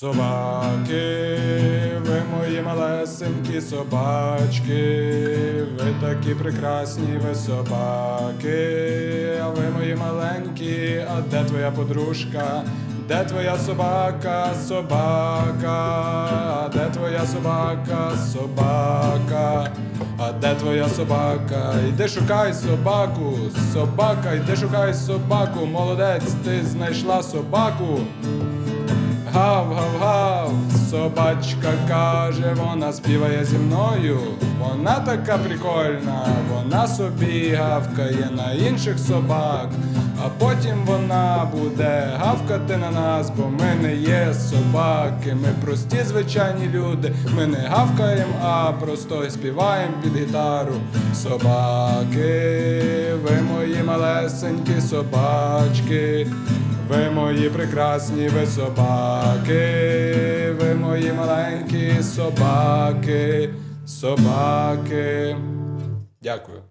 Собаки, ви мої малесенькі собачки, ви такі прекрасні, ви собаки, а ви мої маленькі, а де твоя подружка? Де твоя собака, собака? А де твоя собака, собака? А де твоя собака? Йди шукай собаку, собака, йди шукай собаку, молодець, ти знайшла собаку. Собачка каже, вона співає зі мною. Вона така прикольна, вона собі гавкає на інших собак, а потім вона буде гавкати на нас, бо ми не є собаки. Ми прості звичайні люди. Ми не гавкаємо, а просто співаємо під гітару. Собаки, ви мої малесенькі собачки. Ви мої прекрасні, ви собаки, мої маленькі собаки, собаки. Дякую.